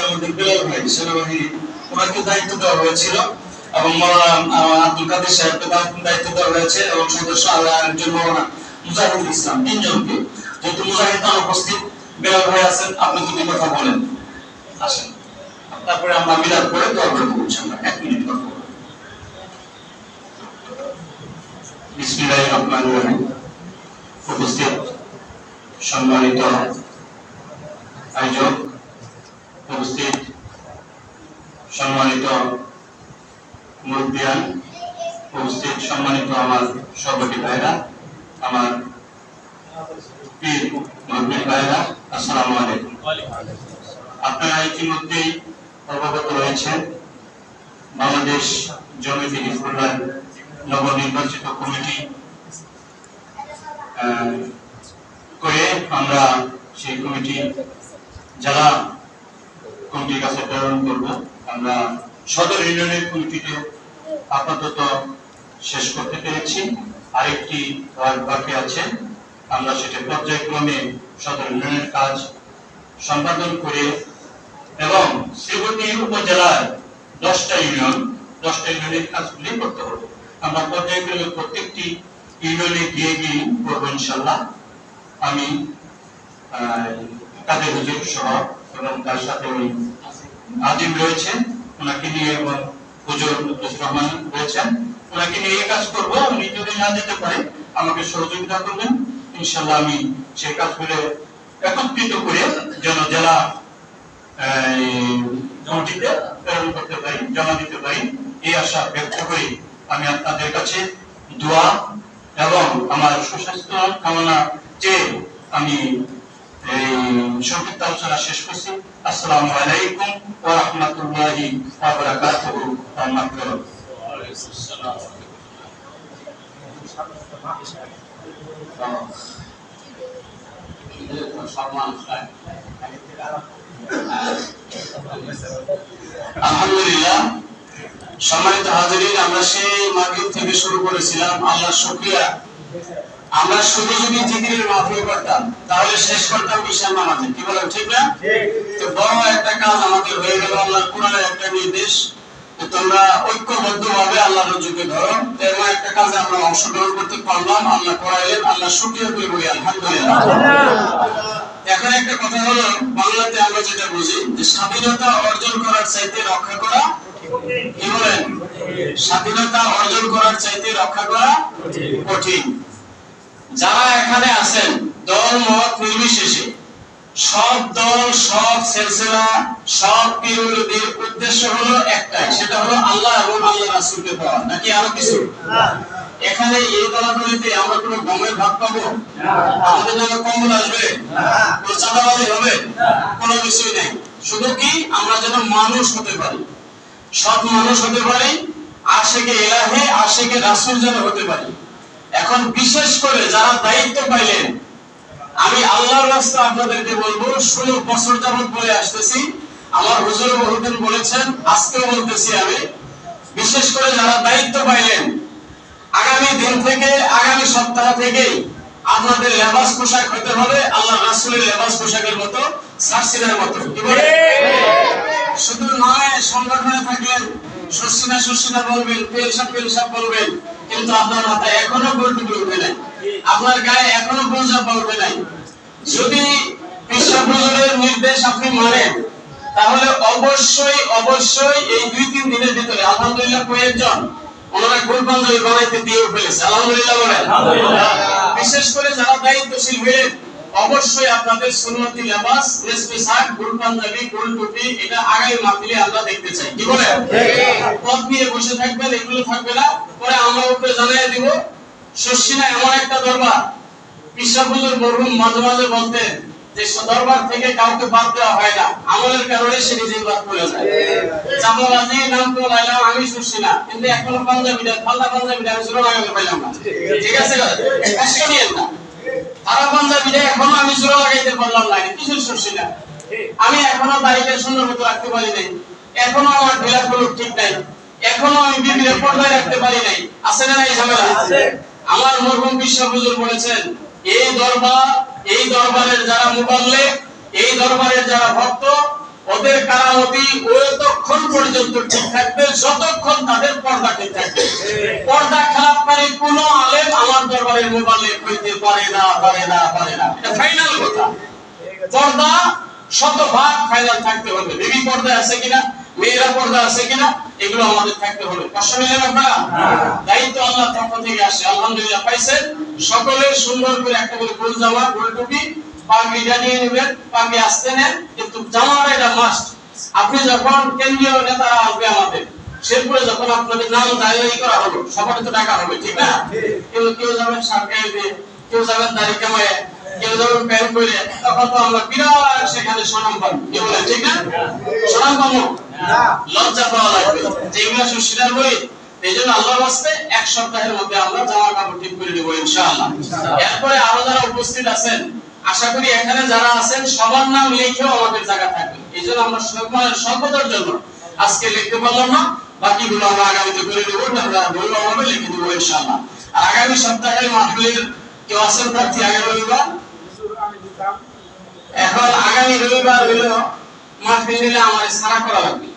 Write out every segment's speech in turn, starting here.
আমাদের বেলাল ভাই সেনাবাহিনী ওনাকে দায়িত্ব দেওয়া হয়েছিল এবং আব্দুল কাদের সাহেবকে দায়িত্ব- দেওয়া হয়েছে এবং সদস্য আল্লাহ মৌলানা মুজাহিদুল ইসলাম, তিনজনকে। যেহেতু মুজাহিদ বেলাল ভাই আছেন, আপনি দুটি কথা বলেন। আসেন। তারপরে আমরা মিলাদ করে এক মিনিট কথা বিসমিল্লাহির রহমানির রহিম। উপস্থিত সম্মানিত আয়োজক উপস্থিত সম্মানিত মুরব্বিয়ান উপস্থিত সম্মানিত আমার সভাপতি ভাইরা, আমার পীর মুরব্বী ভাইরা, আসসালামু আলাইকুম। আপনারা ইতিমধ্যেই অবগত রয়েছেন, বাংলাদেশ জমিতে হিজবুল্লাহ নবনির্বাচিত কমিটি করে আমরা সেই কমিটি যারা কমিটির কাছে প্রেরণ করব। আমরা সদর ইউনিয়নের কমিটিতে আপাতত শেষ করতে পেরেছি। আরেকটি ওয়ার্ড বাকি আছে। আমরা সেটা পর্যায়ক্রমে সদর ইউনিয়নের কাজ সম্পাদন করে এবং শ্রীবতী উপজেলার দশটা ইউনিয়ন, দশটা ইউনিয়নের কাজগুলি করতে হবে। আমরা পর্যায়ক্রমে প্রত্যেকটি ইউনিয়নে গিয়ে গিয়ে করব ইনশাল্লাহ আমি কাদের হুজুর সহ এবং তার সাথে ওই আজিম রয়েছেন ওনাকে নিয়ে এবং হুজুর লুৎফুর রহমান রয়েছেন। ওনাকে নিয়ে এই কাজ করব উনি যদি না যেতে পারে আমাকে সহযোগিতা করবেন। ইনশাল্লাহ আমি সেই কাজগুলো একত্রিত করে যেন জেলা আহ, কমিটিতে প্রেরণ করতে পারি জমা দিতে পারি। এই আশা ব্যক্ত করি আমি আপনাদের কাছে দোয়া এবং আমার সুস্বাস্থ্য কামনা চেয়ে আমি সংক্ষিপ্ত আলোচনা শেষ করছি। আসসালামু আলাইকুম ওয়া রাহমাতুল্লাহি আলহামদুলিল্লাহ, সম্মানিত হাজিরিন, আমরা সেই মাগরিব থেকে শুরু করেছিলাম। আল্লাহ শুকরিয়া। আমরা শুধু যদি জিকিরের মাহফিল করতাম তাহলে শেষ করতাম বিশাল নামাজে কি বলেন ঠিক না? তো বড় একটা কাজ আমাদের হয়ে গেল আল্লাহর কোরআনের একটা নির্দেশ। তোমরা ঐক্যবদ্ধ ভাবে আল্লাহর রজ্জুকে ধরো। এমন একটা কাজে আমরা অংশগ্রহণ করতে পারলাম। আল্লাহ করাইলেন আল্লাহ শুকরিয়া করে বলি আলহামদুলিল্লাহ। এখন একটা কথা হলো বাংলাতে আমরা যেটা বুঝি যে স্বাধীনতা অর্জন করার চাইতে রক্ষা করা কি বলেন? স্বাধীনতা অর্জন করার চাইতে রক্ষা করা কঠিন। যারা এখানে আছেন, দল, মত নির্বিশেষে, সব দল, সব সিলসিলা, সব পীরদের উদ্দেশ্য হলো একটাই, সেটা হলো আল্লাহ এবং আল্লাহ রাসূলকে পাওয়া, নাকি আরও কিছু? এখানে এই দলাদলিতে আমরা কোনো গমের ভাগ পাবো? আমাদের জন্য কম্বল আসবে? চাঁদাবাজি হবে? কোনো কিছুই নেই। শুধু কি আমরা যেন মানুষ হতে পারি? সব মানুষ হতে পারি, আশেকে এলাহে, আশেকে রাসূল যেন হতে পারি। এখন বিশেষ করে যারা দায়িত্ব পাইলেন, আমি আল্লাহর রাস্তা আপনাদেরকে বলব, ষোলো বছর যাবত বলে আসতেছি। আমার হুজুর বহুদিন বলেছেন, আজকেও বলতেছি আমি, বিশেষ করে যারা দায়িত্ব পাইলেন, আগামী দিন থেকে, আগামী সপ্তাহ থেকেই আপনাদের লেবাস পোশাক হতে হবে, আল্লাহ রাসূলের লেবাস পোশাকের মতো, সার্সিনের মতো। শুধু নয়, সংগঠনে থাকলেন শস্যিনা শস্যিনা বলবেন পেলসাপ পেলসাপ বলবেন। কিন্তু আপনার মাথায় এখনও গোলটুকু উঠবে নাই। আপনার গায়ে এখনও পঞ্জাব উঠবে নাই। যদি নির্দেশ আপনি মানেন তাহলে অবশ্যই অবশ্যই এই দুই তিন দিনের ভিতরে আলহামদুলিল্লাহ কয়েকজন ওনারা গোল পাঞ্জাবি বানাইতে দিয়ে ফেলেছে। আলহামদুলিল্লাহ বলেন। বিশেষ করে যারা দায়িত্বশীল হলেন অবশ্যই আপনাদের সুন্নতি লেবাস রেশমি শাক গোল পাঞ্জাবি, গোল টুপি, এটা আগামী মাহফিলে আমরা দেখতে চাই কি বলেন? পথ নিয়ে বসে থাকবেন, এগুলো থাকবে না। পরে আমরা উপরে জানাই দিব, শস্যিনা এমন একটা দরবার। মরহুম মাঝে মাঝে বলতেন যে, দরবার থেকে কাউকে বাদ দেওয়া হয় না। আমলের কারণে সে নিজেই বাদ পড়ে যায়। নাম তো লাইলাম আমি শুনছি না কিন্তু এখনও পাঞ্জাবিটা ফাল্লা পাঞ্জাবিটা ঠিক আছে? না। পাঞ্জাবিটা এখনও আমি জোড়া লাগাইতে পারলাম না কিছু শুনছি না আমি এখনও সুন্দর মতো রাখতে পারি নাই। এখনও আমার ঢিলা ফলক ঠিক নাই। এখনও আমি বিবিরে পর্দায় রাখতে পারি নাই। আছে না নাই ঝামেলা? আমার মরহুম বিশ্ব হুজুর বলেছেন এই দরবার এই দরবারের যারা মুবাল্লে এই দরবারের যারা ভক্ত ওদের কারামতি ততক্ষণ পর্যন্ত ঠিক থাকবে, যতক্ষণ তাদের পর্দা ঠিক থাকবে। পর্দা খেলাপকারী কোনো আলেম আমার দরবারে মোবাইলে হইতে পারে না পারে না পারে না। ফাইনাল কথা। পর্দা শতভাগ ফাইনাল থাকতে হবে। বেবি পর্দা আছে কিনা, মেয়েরা পর্দা আছে কিনা, এগুলো আমাদের থাকতে হবে। কষ্ট নিলেন আপনারা? দায়িত্ব আল্লাহ থেকে আসে। আলহামদুলিল্লাহ, পাইছেন। সকলে সুন্দর করে একটা করে গোল জামা গোল টুপি পাগড়িটা নিয়ে নেবেন পাগড়ি আসতে নেন কিন্তু এটা মাস্ট আপনি যখন কেন্দ্রীয় নেতারা আসবে আমাদের শেরপুরে যখন আপনাদের নাম করা হলো সবার তো টাকা হবে ঠিক না? কেউ কেউ যাবেন সরকারি দিয়ে কেউ যাবেন কামায় কেউ যাবেন প্যান করে তখন তো আমরা বিরাট সেখানে সনাম পাবো কি বলেন ঠিক না? সনাম পাবো লজ্জা পাওয়া লাগবে। যেগুলো সুশীলার বই এই জন্য আল্লাহর বাস্তে এক সপ্তাহের মধ্যে আমরা জামা কাপড় ঠিক করে দেবো ইনশাআল্লাহ। এরপরে আরও যারা উপস্থিত আছেন আশা করি এখানে যারা আছেন, সবার নাম লিখেও আমাদের জায়গা থাকবে। এই জন্য আমরা সম্মানের সর্বদার জন্য আজকে লিখতে পারলাম না, বাকিগুলো আমরা আগামীতে করে দেবো আমরা বললাম লিখে দেবো ইনশাআল্লাহ। আর আগামী সপ্তাহে মাহফিলের কেউ আছেন প্রার্থী আগামী রবিবার? এখন আগামী রবিবার হইল মাহফিল নিলে আমার সারা করা লাগবে।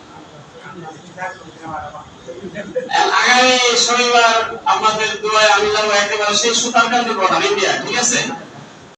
আগামী শনিবার আপনাদের দোয়ায় আমি যাব একেবারে সেই সুতারকান্দি বর্ডার ইন্ডিয়া, ঠিক আছে?